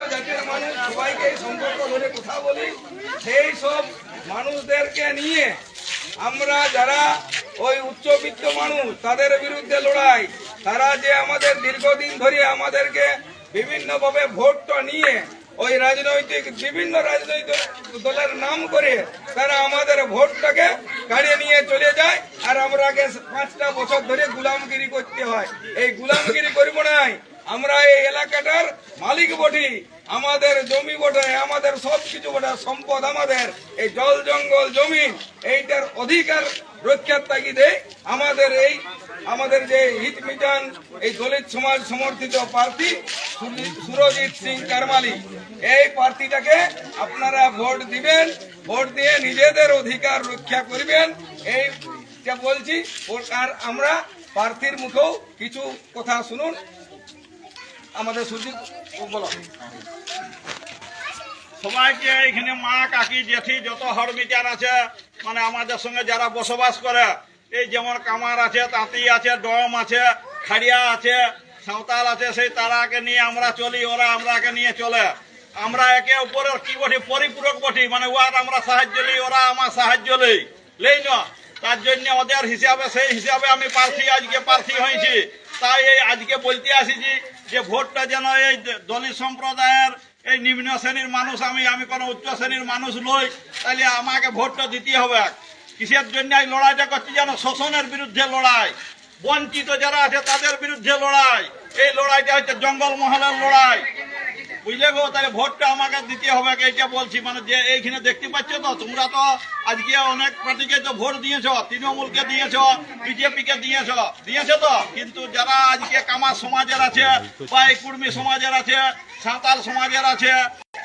জাতির মানুষ সবাইকে সম্পর্ক ধরে কথা বলি, সেই সব মানুষদেরকে নিয়ে আমরা যারা ওই উচ্চবিত্ত মানুষ, তাদের বিরুদ্ধে লড়াই, তারা যে আমাদের দীর্ঘদিন ধরে আমাদেরকে বিভিন্নভাবে ভোটটা নিয়ে ওই রাজনৈতিক, বিভিন্ন রাজনৈতিক দলের নাম করে তারা আমাদের ভোটটাকে কাড়িয়ে নিয়ে চলে যায়, আর আমরাকে পাঁচটা বছর ধরে গুলামগিরি করতে হয়। এই গুলামগিরি করব নাই আমরা এই এলাকাটার মালিক বটি, আমাদের জমি বটে, আমাদের সব কিছু বটে সম্পদ আমাদের। এই জল জঙ্গল জমি, এইটার অধিকার রক্ষার তাগিদে আমাদের এই, আমাদের যে হিত মিটান, এই দলিত সমাজ সমর্থিত প্রার্থী সুরজি- সুরজিৎ সিং কারমালি, এই প্রার্থীটাকে আপনারা ভোট দিবেন, ভোট দিয়ে নিজেদের অধিকার রক্ষা করবেন। এই বলছি আর আমরা প্রার্থীর মুখেও কিছু কথা শুনুন। আমাদের ও বলো। সবাইকে এখানে মা, কাকি, জেঠি, যত হরমিটার আছে মানে আমাদের সঙ্গে যারা বসবাস করে, এই যেমন কামার আছে, তাঁতি আছে, ডম আছে, খাড়িয়া আছে, সাঁওতাল আছে, সেই তারাকে নিয়ে আমরা চলি, ওরা আমরাকে নিয়ে চলে। আমরা একে উপরে কি বটি? পরিপূরক বটি মানে ওয়ার আমরা সাহায্য লই, ওরা আমার সাহায্য লই। লেই না, তার জন্য ওদের হিসাবে, সেই হিসাবে আমি প্রার্থী, আজকে প্রার্থী হয়েছি। তাই এই আজকে বলতে আসিছি যে ভোটটা যেন এই দলিত সম্প্রদায়ের এই নিম্ন শ্রেণির মানুষ আমি আমি কোনো উচ্চ শ্রেণির মানুষ নই, তাহলে আমাকে ভোটটা দিতে হবে। কিসের জন্য এই লড়াইটা করছি যেন শোষণের বিরুদ্ধে লড়াই, বঞ্চিত যারা আছে তাদের বিরুদ্ধে লড়াই। এই লড়াইটা হচ্ছে জঙ্গল মহলের লড়াই। বুঝলে গো, তাহলে ভোটটা আমাকে দিতে হবে এইটা বলছি। মানে যে এইখানে দেখতে পাচ্ছ তো, তোমরা তো আজকে অনেক পার্টিকে তো ভোট দিয়েছ, তৃণমূলকে দিয়েছ বিজেপি কে দিয়েছ দিয়েছ তো। কিন্তু যারা আজকে কামার সমাজের আছে, বা এই কুর্মী সমাজের আছে, সাঁওতাল সমাজের আছে,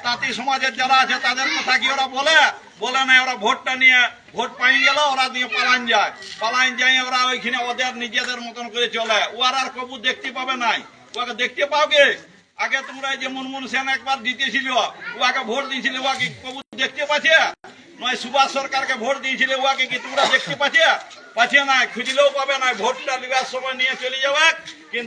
তাঁতি সমাজের যারা আছে, তাদের কথা কি ওরা বলে? বলে না ওরা ভোটটা নিয়ে, ভোট পাই গেল, ওরা দিয়ে পালান যায়। পালান যায়, ওরা ওইখানে ওদের নিজেদের মতন করে চলে। ওরা আর কবু দেখতে পাবে নাই। ওকে দেখতে পাবে আগে তোমরা যে মুনমুন সেন একবার জিতেছিল ওয়াকে ভোট দিয়েছিলে ওয়াকে কবু দেখতে পাচ্ছে? নয়, সুভাষ সরকারকে ভোট দিয়েছিলে ওয়াকে কি তোমরা দেখতে পাচ্ছে? পাচ্ছে না, খুঁজলেও পাবে না, ভোটটা নেওয়ার সময় নিয়ে চলে কিন্তু